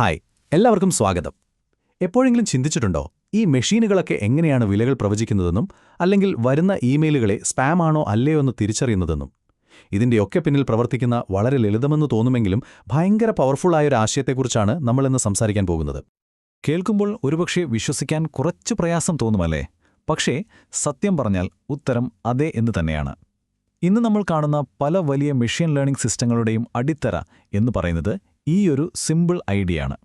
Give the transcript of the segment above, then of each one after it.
Hi എല്ലാവർക്കും സ്വാഗതം. എപ്പോഴെങ്കിലും ചിന്തിച്ചിട്ടുണ്ടോ ഈ മെഷീനുകളൊക്കെ എങ്ങനെയാണ് വിലകൾ പ്രവചിക്കുന്നതെന്നും അല്ലെങ്കിൽ വരുന്ന ഇമെയിലുകളെ സ്പാം ആണോ അല്ലയോ എന്ന് തിരിച്ചറിയുന്നതെന്നും. ഇതിന്റെയൊക്കെ പിന്നിൽ പ്രവർത്തിക്കുന്ന വളരെ ലളിതമെന്ന് തോന്നുമെങ്കിലും ഭയങ്കര പവർഫുള്ളായ ഒരു ആശയത്തെക്കുറിച്ചാണ് നമ്മളിന്ന് സംസാരിക്കാൻ പോകുന്നത്. കേൾക്കുമ്പോൾ ഒരുപക്ഷെ വിശ്വസിക്കാൻ കുറച്ച് പ്രയാസം തോന്നുമല്ലേ? പക്ഷേ സത്യം പറഞ്ഞാൽ ഉത്തരം അതെ എന്ന് തന്നെയാണ്. ഇന്ന് നമ്മൾ കാണുന്ന പല വലിയ മെഷീൻ ലേണിംഗ് സിസ്റ്റങ്ങളുടെയും അടിത്തറ എന്ന് പറയുന്നത് ഈ ഒരു സിമ്പിൾ ഐഡിയ ആണ്.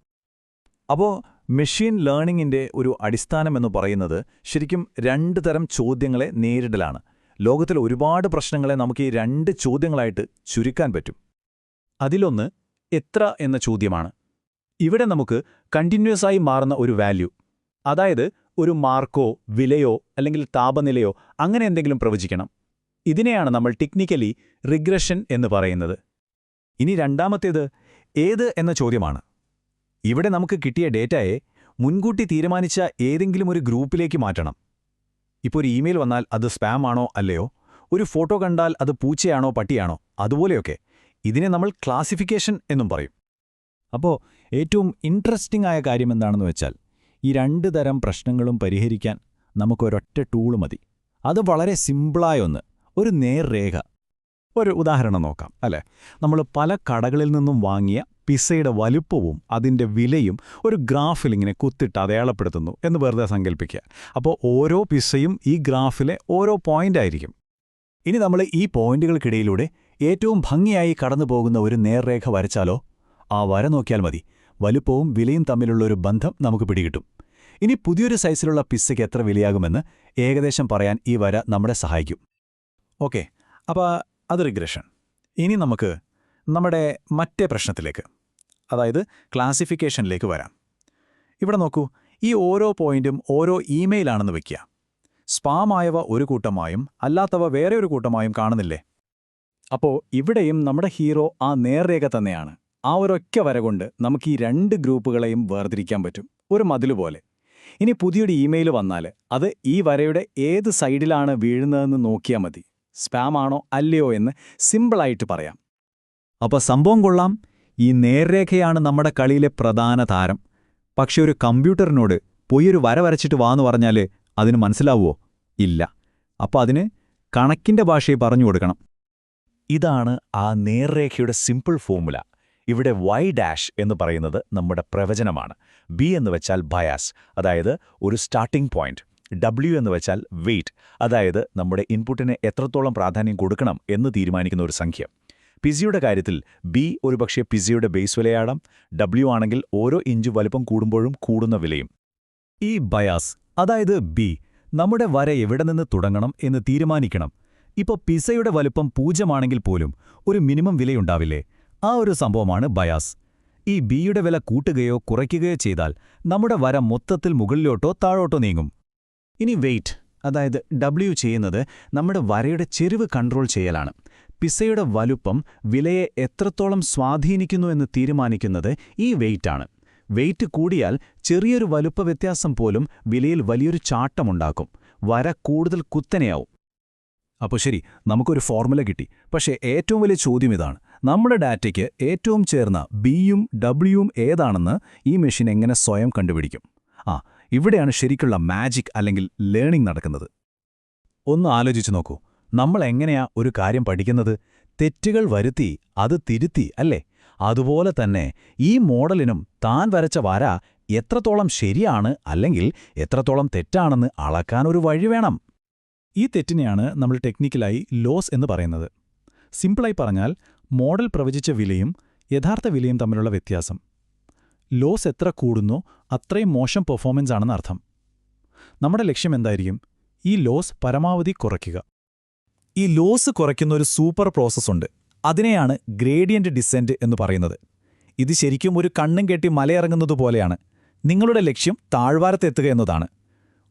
അപ്പോൾ മെഷീൻ ലേണിംഗിന്റെ ഒരു അടിസ്ഥാനമെന്ന് പറയുന്നത് ശരിക്കും രണ്ട് തരം ചോദ്യങ്ങളെ നേരിടലാണ്. ലോകത്തിലെ ഒരുപാട് പ്രശ്നങ്ങളെ നമുക്ക് ഈ രണ്ട് ചോദ്യങ്ങളായിട്ട് ചുരുക്കാൻ പറ്റും. അതിലൊന്ന് എത്ര എന്ന ചോദ്യമാണ്. ഇവിടെ നമുക്ക് കണ്ടിന്യൂസ് ആയി മാറുന്ന ഒരു വാല്യൂ അതായത് ഒരു മാർക്കോ വിലയോ അല്ലെങ്കിൽ താപനിലയോ അങ്ങനെ എന്തെങ്കിലും പ്രവചിക്കണം. ഇതിനെയാണ് നമ്മൾ ടെക്നിക്കലി റിഗ്രഷൻ എന്ന് പറയുന്നത്. ഇനി രണ്ടാമത്തേത് ഏത് എന്ന ചോദ്യമാണ്. ഇവിടെ നമുക്ക് കിട്ടിയ ഡേറ്റയെ മുൻകൂട്ടി തീരുമാനിച്ച ഏതെങ്കിലും ഒരു ഗ്രൂപ്പിലേക്ക് മാറ്റണം. ഇപ്പോൾ ഒരു ഇമെയിൽ വന്നാൽ അത് സ്പാം ആണോ അല്ലയോ ഒരു ഫോട്ടോ കണ്ടാൽ അത് പൂച്ചയാണോ പട്ടിയാണോ അതുപോലെയൊക്കെ ഇതിനെ നമ്മൾ ക്ലാസിഫിക്കേഷൻ എന്നും പറയും. അപ്പോൾ ഏറ്റവും ഇൻട്രസ്റ്റിംഗ് ആയ കാര്യം എന്താണെന്ന് വെച്ചാൽ ഈ രണ്ട് തരം പ്രശ്നങ്ങളും പരിഹരിക്കാൻ നമുക്കൊരൊറ്റ ടൂൾ മതി. അത് വളരെ സിമ്പിളായ ഒന്ന് ഒരു നേർരേഖ. ഒരു ഉദാഹരണം നോക്കാം അല്ലേ? നമ്മൾ പല കടകളിൽ നിന്നും വാങ്ങിയ പിസയുടെ വലുപ്പവും അതിന്റെ വിലയും ഒരു ഗ്രാഫിൽ ഇങ്ങനെ കുത്തിട്ട് അടയാളപ്പെടുത്തുന്നു എന്ന് വെറുതെ സങ്കല്പിക്കുക അപ്പോൾ ഓരോ പിസയും ഈ ഗ്രാഫിലെ ഓരോ പോയിന്റ് ആയിരിക്കും. ഇനി നമ്മൾ ഈ പോയിന്റുകൾക്കിടയിലൂടെ ഏറ്റവും ഭംഗിയായി കടന്നു പോകുന്ന ഒരു നേർരേഖ വരച്ചാലോ? ആ വര നോക്കിയാൽ മതി. വലുപ്പവും വിലയും തമ്മിലുള്ള ഒരു ബന്ധം നമുക്ക് പിടികിട്ടും. ഇനി പുതിയൊരു സൈസിലുള്ള പിസ്സയ്ക്ക് എത്ര വിലയാകുമെന്ന് ഏകദേശം പറയാൻ ഈ വര നമ്മളെ സഹായിക്കും. ഓക്കെ. അപ്പോൾ അത് റിഗ്രഷൻ. ഇനി നമുക്ക് നമ്മുടെ മറ്റേ പ്രശ്നത്തിലേക്ക് അതായത് ക്ലാസിഫിക്കേഷനിലേക്ക് വരാം. ഇവിടെ നോക്കൂ ഈ ഓരോ പോയിന്റും ഓരോ ഇമെയിലാണെന്ന് വയ്ക്കുക സ്പാമായവ ഒരു കൂട്ടമായും അല്ലാത്തവ വേറെ ഒരു കൂട്ടമായും കാണുന്നില്ലേ? അപ്പോൾ ഇവിടെയും നമ്മുടെ ഹീറോ ആ നേർരേഖ തന്നെയാണ്. ആ ഒരൊറ്റ വര കൊണ്ട് നമുക്ക് ഈ രണ്ട് ഗ്രൂപ്പുകളെയും വേർതിരിക്കാൻ പറ്റും. ഒരു മതിലുപോലെ ഇനി പുതിയൊരു ഇമെയിൽ വന്നാൽ അത് ഈ വരയുടെ ഏത് സൈഡിലാണ് വീഴുന്നതെന്ന് നോക്കിയാൽ മതി. സ്പാം ആണോ അല്ലയോ എന്ന് സിമ്പിളായിട്ട് പറയാം. അപ്പോൾ സംഭവം കൊള്ളാം. ഈ നേർരേഖയാണ് നമ്മുടെ കളിയിലെ പ്രധാന താരം. പക്ഷെ ഒരു കമ്പ്യൂട്ടറിനോട് പോയൊരു വര വരച്ചിട്ട് വാന്ന് പറഞ്ഞാൽ അതിന് മനസ്സിലാവുമോ ഇല്ല. അപ്പോൾ അതിന് കണക്കിന്റെ ഭാഷയെ പറഞ്ഞു കൊടുക്കണം. ഇതാണ് ആ നേർരേഖയുടെ സിമ്പിൾ ഫോമുല. ഇവിടെ വൈ ഡാഷ് എന്ന് പറയുന്നത് നമ്മുടെ പ്രവചനമാണ്. ബി എന്ന് വെച്ചാൽ ബയാസ് അതായത് ഒരു സ്റ്റാർട്ടിംഗ് പോയിന്റ്. ഡബ്ല്യു എന്ന് വെച്ചാൽ വെയിറ്റ് അതായത് നമ്മുടെ ഇൻപുട്ടിന് എത്രത്തോളം പ്രാധാന്യം കൊടുക്കണം എന്ന് തീരുമാനിക്കുന്ന ഒരു സംഖ്യ. പിസിയുടെ കാര്യത്തിൽ ബി ഒരുപക്ഷെ പിസിയുടെ ബേസ് വിലയാടാം ഡബ്ല്യു ആണെങ്കിൽ ഓരോ ഇഞ്ച് വലുപ്പം കൂടുമ്പോഴും കൂടുന്ന വിലയും. ഈ ബയാസ് അതായത് ബി നമ്മുടെ വര എവിടെ നിന്ന് തുടങ്ങണം എന്ന് തീരുമാനിക്കണം. ഇപ്പോൾ പിസയുടെ വലുപ്പം പൂജ്യമാണെങ്കിൽ പോലും ഒരു മിനിമം വിലയുണ്ടാവില്ലേ? ആ ഒരു സംഭവമാണ് ബയാസ് ഈ ബിയുടെ വില കൂട്ടുകയോ കുറയ്ക്കുകയോ ചെയ്താൽ നമ്മുടെ വര മൊത്തത്തിൽ മുകളിലോട്ടോ താഴോട്ടോ നീങ്ങും. ഇനി വെയിറ്റ് അതായത് ഡബ്ല്യു ചെയ്യുന്നത് നമ്മുടെ വരയുടെ ചെരിവ് കൺട്രോൾ ചെയ്യലാണ്. പിസയുടെ വലുപ്പം വിലയെ എത്രത്തോളം സ്വാധീനിക്കുന്നു എന്ന് തീരുമാനിക്കുന്നത് ഈ വെയിറ്റാണ് വെയിറ്റ് കൂടിയാൽ ചെറിയൊരു വലുപ്പ വ്യത്യാസം പോലും വിലയിൽ വലിയൊരു ചാട്ടമുണ്ടാക്കും. വര കൂടുതൽ കുത്തനെയാവും. അപ്പോൾ ശരി നമുക്കൊരു ഫോർമുല കിട്ടി. പക്ഷേ ഏറ്റവും വലിയ ചോദ്യം ഇതാണ്. നമ്മുടെ ഡാറ്റയ്ക്ക് ഏറ്റവും ചേർന്ന ബിയും ഡബ്ല്യുവും ഏതാണെന്ന് ഈ മെഷീൻ എങ്ങനെ സ്വയം കണ്ടുപിടിക്കും? ആ ഇവിടെയാണ് ശരിക്കുള്ള മാജിക് അല്ലെങ്കിൽ ലേണിംഗ് നടക്കുന്നത്. ഒന്ന് ആലോചിച്ചു നോക്കൂ. നമ്മൾ എങ്ങനെയാ ഒരു കാര്യം പഠിക്കുന്നത്? തെറ്റുകൾ വരുത്തി അത് തിരുത്തി അല്ലേ? അതുപോലെ തന്നെ ഈ മോഡലിനും താൻ വരച്ച വര എത്രത്തോളം ശരിയാണ് അല്ലെങ്കിൽ എത്രത്തോളം തെറ്റാണെന്ന് അളക്കാൻ ഒരു വഴി വേണം. ഈ തെറ്റിനെയാണ് നമ്മൾ ടെക്നിക്കലായി ലോസ് എന്ന് പറയുന്നത്. സിമ്പിളായി പറഞ്ഞാൽ മോഡൽ പ്രവചിച്ച വിലയും യഥാർത്ഥ വിലയും തമ്മിലുള്ള വ്യത്യാസം. ലോസ് എത്ര കൂടുന്നോ അത്രയും മോശം പെർഫോമൻസ് ആണെന്ന് അർത്ഥം. നമ്മുടെ ലക്ഷ്യം എന്തായിരിക്കും? ഈ ലോസ് പരമാവധി കുറയ്ക്കുക. ഈ ലോസ് കുറയ്ക്കുന്ന ഒരു സൂപ്പർ പ്രോസസ് ഉണ്ട്. അതിനെയാണ് ഗ്രേഡിയന്റ് ഡിസെന്റ് എന്ന് പറയുന്നത്. ഇത് ശരിക്കും ഒരു കണ്ണും കെട്ടി മലയിറങ്ങുന്നത് പോലെയാണ്. നിങ്ങളുടെ ലക്ഷ്യം താഴ്വാരത്തെത്തുക എന്നതാണ്.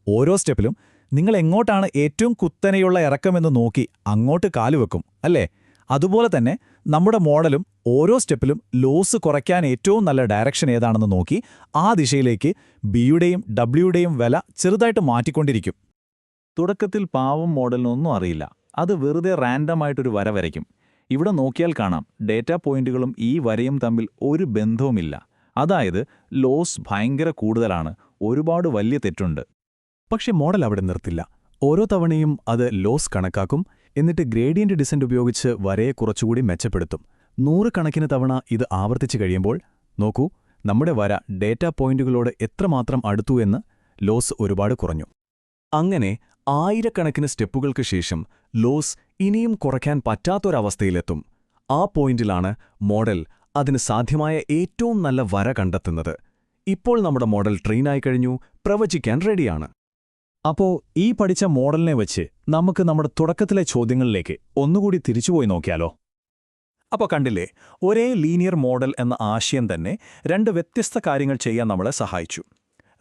ഓരോ സ്റ്റെപ്പിലും നിങ്ങൾ എങ്ങോട്ടാണ് ഏറ്റവും കുത്തനെയുള്ള ഇറക്കമെന്ന് നോക്കി അങ്ങോട്ട് കാലുവെക്കും അല്ലേ? അതുപോലെ തന്നെ നമ്മുടെ മോഡലും ഓരോ സ്റ്റെപ്പിലും ലോസ് കുറയ്ക്കാൻ ഏറ്റവും നല്ല ഡയറക്ഷൻ ഏതാണെന്ന് നോക്കി ആ ദിശയിലേക്ക് ബിയുടെയും ഡബ്ല്യുടെയും വില ചെറുതായിട്ട് മാറ്റിക്കൊണ്ടിരിക്കും. തുടക്കത്തിൽ പാവം മോഡലിനൊന്നും അറിയില്ല. അത് വെറുതെ റാൻഡമായിട്ടൊരു വര വരയ്ക്കും. ഇവിടെ നോക്കിയാൽ കാണാം ഡേറ്റാ പോയിന്റുകളും ഈ വരയും തമ്മിൽ ഒരു ബന്ധവുമില്ല. അതായത് ലോസ് ഭയങ്കര കൂടുതലാണ്. ഒരുപാട് വലിയ തെറ്റുണ്ട്. പക്ഷെ മോഡൽ അവിടെ നിർത്തില്ല. ഓരോ തവണയും അത് ലോസ് കണക്കാക്കും. എന്നിട്ട് ഗ്രേഡിയന്റ് ഡിസെന്റ് ഉപയോഗിച്ച് വരയെ കുറച്ചുകൂടി മെച്ചപ്പെടുത്തും. നൂറുകണക്കിന് തവണ ഇത് ആവർത്തിച്ചു കഴിയുമ്പോൾ നോക്കൂ നമ്മുടെ വര ഡേറ്റാ പോയിന്റുകളോട് എത്രമാത്രം അടുത്തു എന്ന് ലോസ് ഒരുപാട് കുറഞ്ഞു. അങ്ങനെ ആയിരക്കണക്കിന് സ്റ്റെപ്പുകൾക്ക് ശേഷം ലോസ് ഇനിയും കുറയ്ക്കാൻ പറ്റാത്തൊരവസ്ഥയിലെത്തും. ആ പോയിന്റിലാണ് മോഡൽ അതിന് സാധ്യമായ ഏറ്റവും നല്ല വര കണ്ടെത്തുന്നത്. ഇപ്പോൾ നമ്മുടെ മോഡൽ ട്രെയിനായി കഴിഞ്ഞു പ്രവചിക്കാൻ റെഡിയാണ് അപ്പോ ഈ പഠിച്ച മോഡലിനെ വെച്ച് നമുക്ക് നമ്മുടെ തുടക്കത്തിലെ ചോദ്യങ്ങളിലേക്ക് ഒന്നുകൂടി തിരിച്ചുപോയി നോക്കിയാലോ? അപ്പോൾ കണ്ടില്ലേ ഒരേ ലീനിയർ മോഡൽ എന്ന ആശയം തന്നെ രണ്ട് വ്യത്യസ്ത കാര്യങ്ങൾ ചെയ്യാൻ നമ്മളെ സഹായിച്ചു.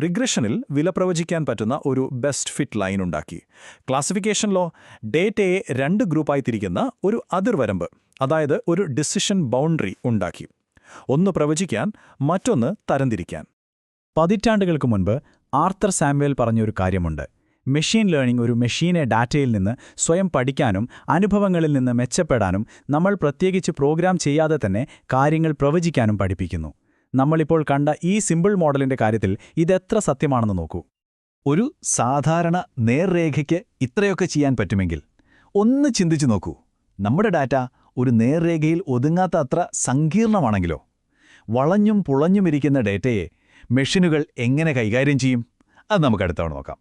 റിഗ്രഷനിൽ വില പ്രവചിക്കാൻ പറ്റുന്ന ഒരു ബെസ്റ്റ് ഫിറ്റ് ലൈൻ ഉണ്ടാക്കി. ക്ലാസിഫിക്കേഷനിലോ ഡേറ്റയെ രണ്ട് ഗ്രൂപ്പായി തിരിക്കുന്ന ഒരു അതിർവരമ്പ് അതായത് ഒരു ഡിസിഷൻ ബൗണ്ടറി ഉണ്ടാക്കി. ഒന്ന് പ്രവചിക്കാൻ മറ്റൊന്ന് തരംതിരിക്കാൻ. പതിറ്റാണ്ടുകൾക്ക് മുൻപ് ആർത്തർ സാമുവേൽ പറഞ്ഞൊരു കാര്യമുണ്ട്. മെഷീൻ ലേണിംഗ് ഒരു മെഷീനെ ഡാറ്റയിൽ നിന്ന് സ്വയം പഠിക്കാനും അനുഭവങ്ങളിൽ നിന്ന് മെച്ചപ്പെടാനും നമ്മൾ പ്രത്യേകിച്ച് പ്രോഗ്രാം ചെയ്യാതെ തന്നെ കാര്യങ്ങൾ പ്രവചിക്കാനും പഠിപ്പിക്കുന്നു. നമ്മളിപ്പോൾ കണ്ട ഈ സിമ്പിൾ മോഡലിന്റെ കാര്യത്തിൽ ഇതെത്ര സത്യമാണെന്ന് നോക്കൂ. ഒരു സാധാരണ നേർരേഖയ്ക്ക് ഇത്രയൊക്കെ ചെയ്യാൻ പറ്റുമെങ്കിൽ ഒന്ന് ചിന്തിച്ചു നോക്കൂ. നമ്മുടെ ഡാറ്റ ഒരു നേർരേഖയിൽ ഒതുങ്ങാത്ത അത്ര സങ്കീർണമാണെങ്കിലോ? വളഞ്ഞും പുളഞ്ഞുമിരിക്കുന്ന ഡേറ്റയെ മെഷീനുകൾ എങ്ങനെ കൈകാര്യം ചെയ്യും? അത് നമുക്ക് അടുത്തവണ നോക്കാം.